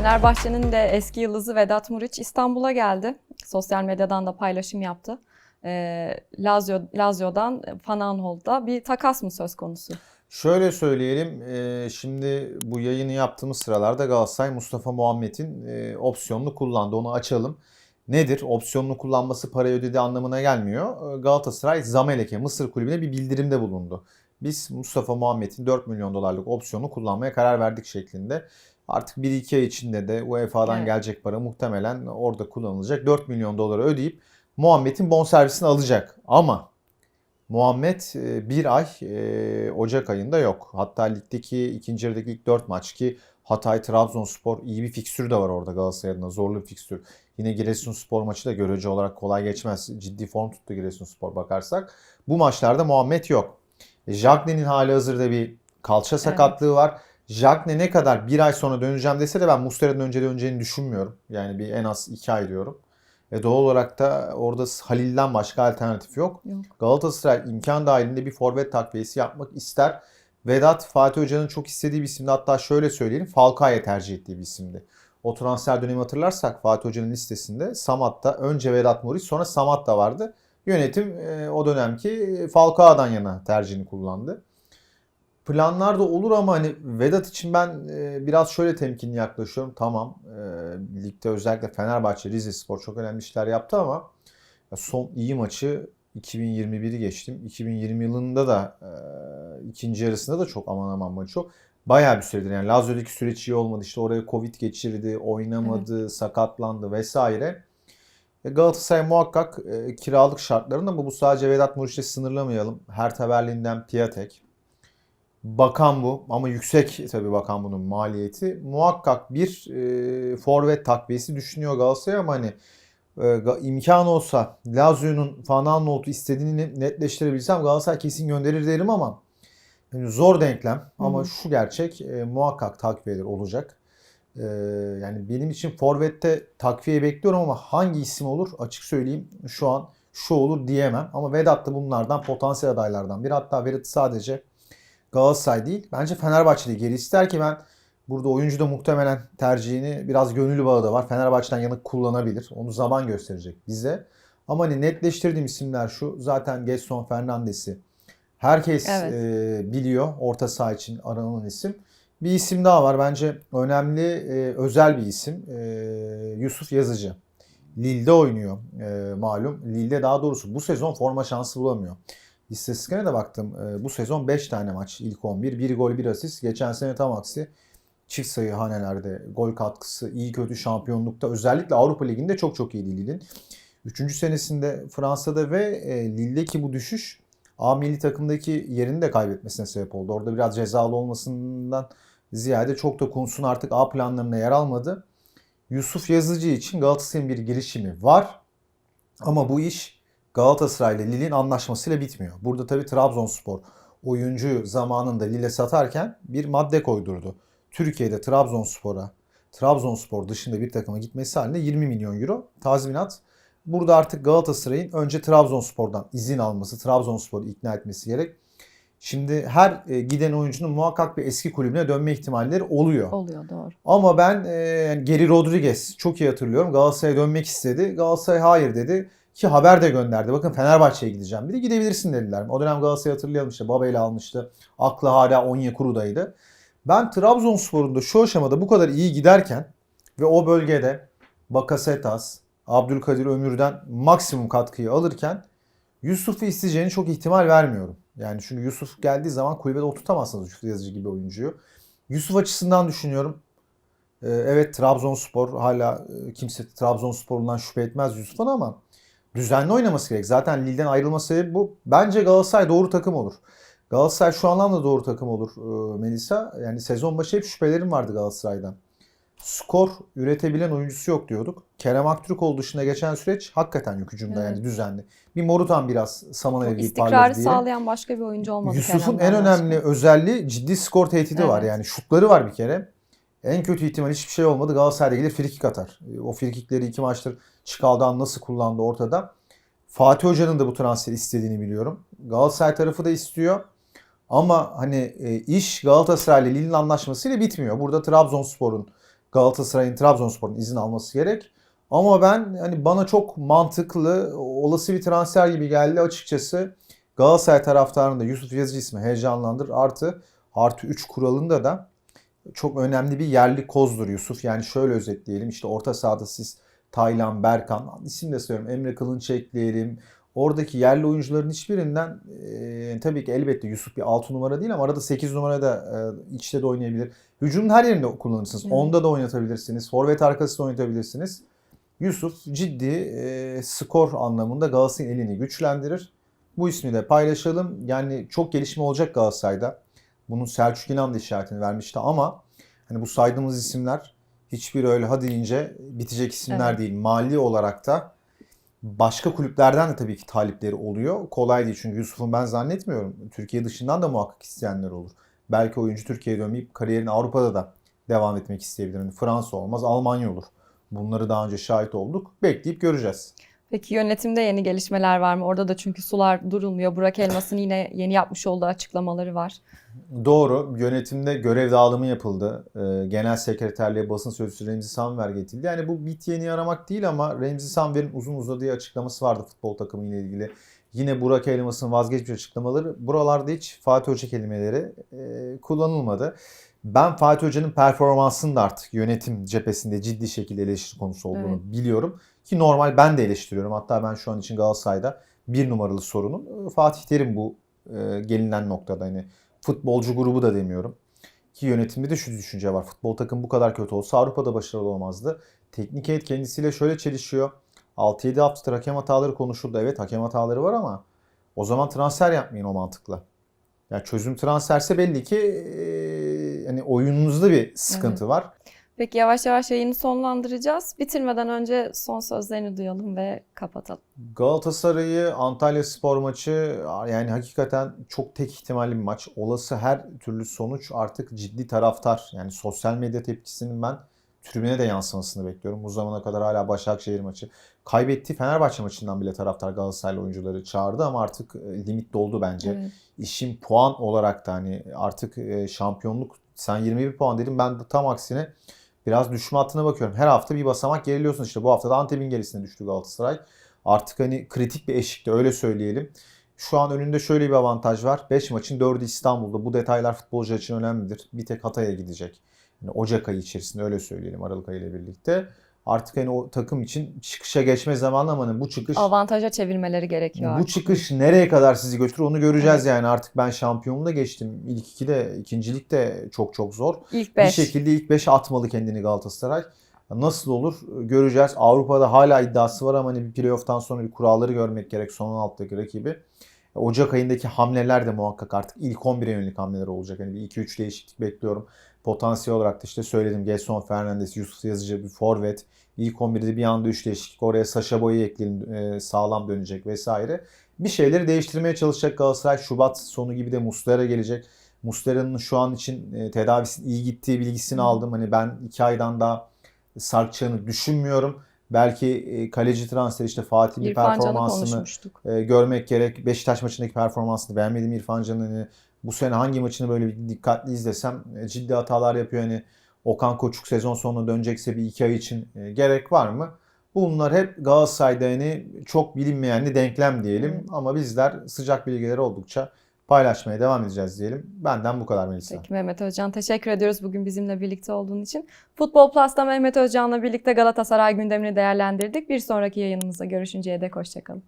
Fenerbahçe'nin de eski yıldızı Vedat Muriç İstanbul'a geldi. Sosyal medyadan da paylaşım yaptı. Ee, Lazio, Lazio'dan Fananholt'da bir takas mı söz konusu? Şöyle söyleyelim, e, şimdi bu yayını yaptığımız sıralarda Galatasaray Mustafa Muhammed'in e, opsiyonunu kullandı. Onu açalım. Nedir? Opsiyonunu kullanması parayı ödediği anlamına gelmiyor. E, Galatasaray Zamalek'e, Mısır kulübüne bir bildirimde bulundu. Biz Mustafa Muhammed'in 4 milyon dolarlık opsiyonu kullanmaya karar verdik şeklinde. Artık 1-2 ay içinde de UEFA'dan Evet. gelecek para muhtemelen orada kullanılacak. 4 milyon doları ödeyip Muhammed'in bonservisini alacak. Ama Muhammed e, bir ay e, Ocak ayında yok. Hatta ligdeki ikinci yarıdaki ilk 4 maç ki Hatay Trabzonspor iyi bir fikstürü de var orada Galatasaray adına zorlu bir fikstür. Yine Giresunspor maçı da görece olarak kolay geçmez. Ciddi form tuttu Giresunspor bakarsak. Bu maçlarda Muhammed yok. E, Jagne'nin hali hazırda bir kalça sakatlığı var. Jagne ne kadar bir ay sonra döneceğim dese de ben Muslera'dan önce döneceğini düşünmüyorum. Yani bir en az iki ay diyorum. E doğal olarak da orada Halil'den başka alternatif yok. Yok. Galatasaray imkan dahilinde bir forvet takviyesi yapmak ister. Vedat Fatih Hoca'nın çok istediği bir isimdi. Hatta şöyle söyleyelim Falcao'ya tercih ettiği bir isimdi. O transfer dönemi hatırlarsak Fatih Hoca'nın listesinde Samat'ta önce Vedat Muriç sonra Samat da vardı. Yönetim e, o dönemki Falcao'dan yana tercihini kullandı. Planlar da olur ama hani Vedat için ben e, biraz şöyle temkinli yaklaşıyorum. Tamam e, ligde özellikle Fenerbahçe, Rizespor çok önemli işler yaptı ama son iyi maçı 2021'i geçtim. 2020 yılında da e, ikinci yarısında da çok aman aman maçı çok. Bayağı bir süredir yani Lazio'daki süreç iyi olmadı. İşte oraya Covid geçirdi, oynamadı, sakatlandı vesaire. E, Galatasaray muhakkak e, kiralık şartlarında ama bu sadece Vedat Muriç'le sınırlamayalım. Hertha Berlin'den Piatek. Bakan bu ama yüksek tabii bakan bunun maliyeti. Muhakkak bir e, forvet takviyesi düşünüyor Galatasaray ama hani e, imkan olsa Lazio'nun Fananolt'u istediğini netleştirebilsem Galatasaray kesin gönderir derim ama yani zor denklem ama hı. şu gerçek e, muhakkak takviyeler olacak. E, yani benim için forvette takviye bekliyorum ama hangi isim olur açık söyleyeyim şu an şu olur diyemem. Ama Vedat da bunlardan potansiyel adaylardan biri. Hatta Vedat sadece Galatasaray değil. Bence Fenerbahçe'de geri ister ki ben burada oyuncu da muhtemelen tercihini biraz gönüllü bağı da var. Fenerbahçe'den yanık kullanabilir. Onu zaman gösterecek bize. Ama hani netleştirdiğim isimler şu. Zaten Gerson Fernandes'i herkes Evet. e, biliyor. Orta saha için aranan isim. Bir isim daha var. Bence önemli, e, özel bir isim. E, Yusuf Yazıcı. Lille'de oynuyor e, malum. Lille'de daha doğrusu bu sezon forma şansı bulamıyor. İstatistiklerine de baktım. E, bu sezon 5 tane maç ilk 11. 1 gol 1 asist. Geçen sene tam aksi. Çift sayı hanelerde gol katkısı iyi kötü şampiyonlukta özellikle Avrupa Ligi'nde çok çok iyi Lille'in. Üçüncü senesinde Fransa'da ve e, Lille'deki bu düşüş A milli takımdaki yerini de kaybetmesine sebep oldu. Orada biraz cezalı olmasından ziyade çok da Kuntz'un artık A planlarına yer almadı. Yusuf Yazıcı için Galatasaray'ın bir girişimi var. Ama bu iş Galatasaray ile Lille'in anlaşmasıyla bitmiyor. Burada tabii Trabzonspor oyuncuyu zamanında Lille satarken bir madde koydurdu. Türkiye'de Trabzonspor'a Trabzonspor dışında bir takıma gitmesi halinde 20 milyon euro tazminat. Burada artık Galatasaray'ın önce Trabzonspor'dan izin alması, Trabzonspor'u ikna etmesi gerek. Şimdi her e, giden oyuncunun muhakkak bir eski kulübüne dönme ihtimalleri oluyor. Oluyor doğru. Ama ben e, yani Geri Rodriguez çok iyi hatırlıyorum. Galatasaray'a dönmek istedi. Galatasaray hayır dedi. Ki haber de gönderdi. Bakın Fenerbahçe'ye gideceğim. Bir de gidebilirsin dediler. O dönem Galatasaray'ı hatırlayalım işte. Babel'i almıştı. Aklı hala Onyekuru'daydı. Ben Trabzonspor'un da şu aşamada bu kadar iyi giderken ve o bölgede Bakasetas, Abdülkadir Ömür'den maksimum katkıyı alırken Yusuf'u isteyeceğini çok ihtimal vermiyorum. Yani çünkü Yusuf geldiği zaman kulübede oturtamazsınız Yusuf Yazıcı gibi oyuncuyu. Yusuf açısından düşünüyorum. Ee, Evet Trabzonspor hala e, kimse Trabzonspor'undan şüphe etmez Yusuf'un ama düzenli oynaması gerek. Zaten Lille'den ayrılma sebebi bu. Bence Galatasaray doğru takım olur. Galatasaray şu anlamda doğru takım olur e, Melisa. Yani sezon başı hep şüphelerim vardı Galatasaray'dan. Skor üretebilen oyuncusu yok diyorduk. Kerem Aktürkoğlu dışında geçen süreç hakikaten yok hücumda Evet. yani düzenli. Bir Morutan biraz saman evi istikrarı parladı diye. sağlayan başka bir oyuncu olmadı. Yusuf'un en önemli başka. özelliği ciddi skor tehdidi var. Evet. Yani şutları var bir kere. En kötü ihtimal hiçbir şey olmadı. Galatasaray'da gelir frikik atar. O frikikleri iki maçtır Çıkal'dan nasıl kullandı ortada. Fatih Hoca'nın da bu transferi istediğini biliyorum. Galatasaray tarafı da istiyor. Ama hani e, iş Galatasaray ile Lille'in anlaşmasıyla bitmiyor. Burada Trabzonspor'un Galatasaray'ın Trabzonspor'un izin alması gerek. Ama ben hani bana çok mantıklı, olası bir transfer gibi geldi açıkçası. Galatasaray taraftarını da Yusuf Yazıcı ismi heyecanlandır. Artı artı 3 kuralında da çok önemli bir yerli kozdur Yusuf. Yani şöyle özetleyelim. İşte orta sahada siz Taylan, Berkan, isim de söylüyorum. Emre Kılınç ekleyelim. Oradaki yerli oyuncuların hiçbirinden e, tabii ki elbette Yusuf bir 6 numara değil ama arada 8 numara da e, içte de oynayabilir. Hücumun her yerinde kullanırsınız. Evet. Onda da oynatabilirsiniz. Forvet arkası da oynatabilirsiniz. Yusuf ciddi e, skor anlamında Galatasaray'ın elini güçlendirir. Bu ismi de paylaşalım. Yani çok gelişme olacak Galatasaray'da. Bunun Selçuk İnan da işaretini vermişti ama hani bu saydığımız isimler hiçbir öyle hadi deyince bitecek isimler Evet. değil. Mali olarak da başka kulüplerden de tabii ki talipleri oluyor. Kolay değil çünkü Yusuf'un ben zannetmiyorum. Türkiye dışından da muhakkak isteyenler olur. Belki oyuncu Türkiye'ye dönmeyip kariyerini Avrupa'da da devam etmek isteyebilir. Yani Fransa olmaz, Almanya olur. Bunları daha önce şahit olduk. Bekleyip göreceğiz. Peki yönetimde yeni gelişmeler var mı? Orada da çünkü sular durulmuyor. Burak Elmas'ın yine yeni yapmış olduğu açıklamaları var. Doğru. Yönetimde görev dağılımı yapıldı. Ee, Genel sekreterliğe basın sözcüsü Remzi Sanver getirildi. Yani bu bit yeni aramak değil ama Remzi Sanver'in uzun uzadığı açıklaması vardı futbol takımı ile ilgili. Yine Burak Elmas'ın vazgeçmiş açıklamaları. Buralarda hiç Fatih Hoca kelimeleri e, kullanılmadı. Ben Fatih Hoca'nın performansının da artık yönetim cephesinde ciddi şekilde eleştiri konusu olduğunu Evet. biliyorum. Ki normal ben de eleştiriyorum. Hatta ben şu an için Galatasaray'da bir numaralı sorunun e, Fatih Terim bu e, gelinen noktada. Hani futbolcu grubu da demiyorum. Ki yönetimde de şu düşünce var. Futbol takım bu kadar kötü olsa Avrupa'da başarılı olmazdı. Teknik heyet kendisiyle şöyle çelişiyor. 6-7 haftadır hakem hataları konuşuldu. Evet hakem hataları var ama o zaman transfer yapmayın o mantıkla. Ya çözüm transferse belli ki eee, hani oyununuzda bir sıkıntı var. Peki yavaş yavaş yayını sonlandıracağız. Bitirmeden önce son sözlerini duyalım ve kapatalım. Galatasaray'ı Antalya Spor maçı yani hakikaten çok tek ihtimalli bir maç. Olası her türlü sonuç artık ciddi taraftar. Yani sosyal medya tepkisinin ben tribüne de yansımasını bekliyorum. Bu zamana kadar hala Başakşehir maçı. Kaybettiği Fenerbahçe maçından bile taraftar Galatasaraylı oyuncuları çağırdı ama artık e, limit doldu bence. Evet. İşin puan olarak da hani artık e, şampiyonluk sen 21 puan dedin ben de tam aksine biraz düşme hattına bakıyorum. Her hafta bir basamak geriliyorsun işte. Bu hafta da Antep'in gerisine düştü Galatasaray. Artık hani kritik bir eşikte öyle söyleyelim. Şu an önünde şöyle bir avantaj var. 5 maçın 4'ü İstanbul'da. Bu detaylar futbolcu için önemlidir. Bir tek Hatay'a gidecek. Yani Ocak ayı içerisinde öyle söyleyelim Aralık ayı ile birlikte. Artık hani o takım için çıkışa geçme zamanı ama hani bu çıkış Avantaja çevirmeleri gerekiyor bu artık. çıkış nereye kadar sizi götürür onu göreceğiz yani. Artık ben şampiyonluğu da geçtim. İlk iki de ikincilik de çok çok zor. İlk Bir 5. şekilde ilk 5'e atmalı kendini Galatasaray. Nasıl olur göreceğiz. Avrupa'da hala iddiası var ama hani bir playoff'tan sonra bir kuralları görmek gerek son 16'daki rakibi. Ocak ayındaki hamleler de muhakkak artık ilk 11'e yönelik hamleler olacak. Hani bir 2-3 değişiklik bekliyorum. Potansiyel olarak da işte söyledim. Gelson Fernandes, Yusuf Yazıcı bir forvet. İlk 11'de bir anda 3 değişiklik. Oraya Saşa Boy'u ekleyelim e, sağlam dönecek vesaire. Bir şeyleri değiştirmeye çalışacak Galatasaray. Şubat sonu gibi de Muslera gelecek. Muslera'nın şu an için e, tedavisinin iyi gittiği bilgisini aldım. Hani ben 2 aydan daha sarkacağını düşünmüyorum. Belki e, kaleci transferi işte Fatih'in İrfan performansını e, görmek gerek. Beşiktaş maçındaki performansını beğenmedim İrfan Can'ın. Hani bu sene hangi maçını böyle bir dikkatli izlesem e, ciddi hatalar yapıyor. Hani Okan Koçuk sezon sonuna dönecekse bir iki ay için gerek var mı? Bunlar hep Galatasaray'da hani çok bilinmeyenli denklem diyelim. Ama bizler sıcak bilgileri oldukça paylaşmaya devam edeceğiz diyelim. Benden bu kadar Melisa. Peki Mehmet Özcan teşekkür ediyoruz bugün bizimle birlikte olduğun için. Futbol Plus'ta Mehmet Özcan'la birlikte Galatasaray gündemini değerlendirdik. Bir sonraki yayınımızda görüşünceye dek hoşçakalın.